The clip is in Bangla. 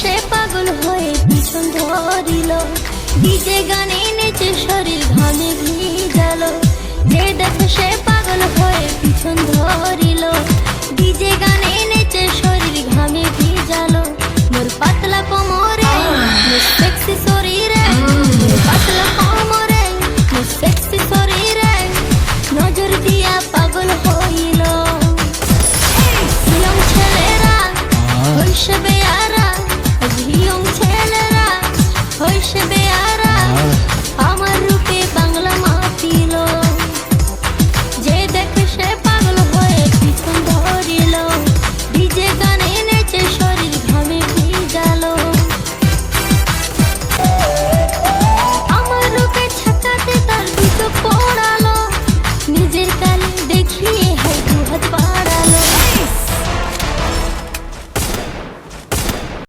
সে পাগল হয়ে পিছন ধরিল। ডিজে গানে নেচে শরীর ঘামে ভিজালো। যে দেখে সে পাগল হয়ে পিছন ধরিল। ডিজে গানে নেচে শরীর ঘামে ভিজালো। মোর পাতলা কোমরে, মোর সেক্সি শরীরে, মোর পাতলা কোমরে, মোর সেক্সি শরীরে নজর দিয়া পাগল হইল। ছেলেরা ছেলেরা আর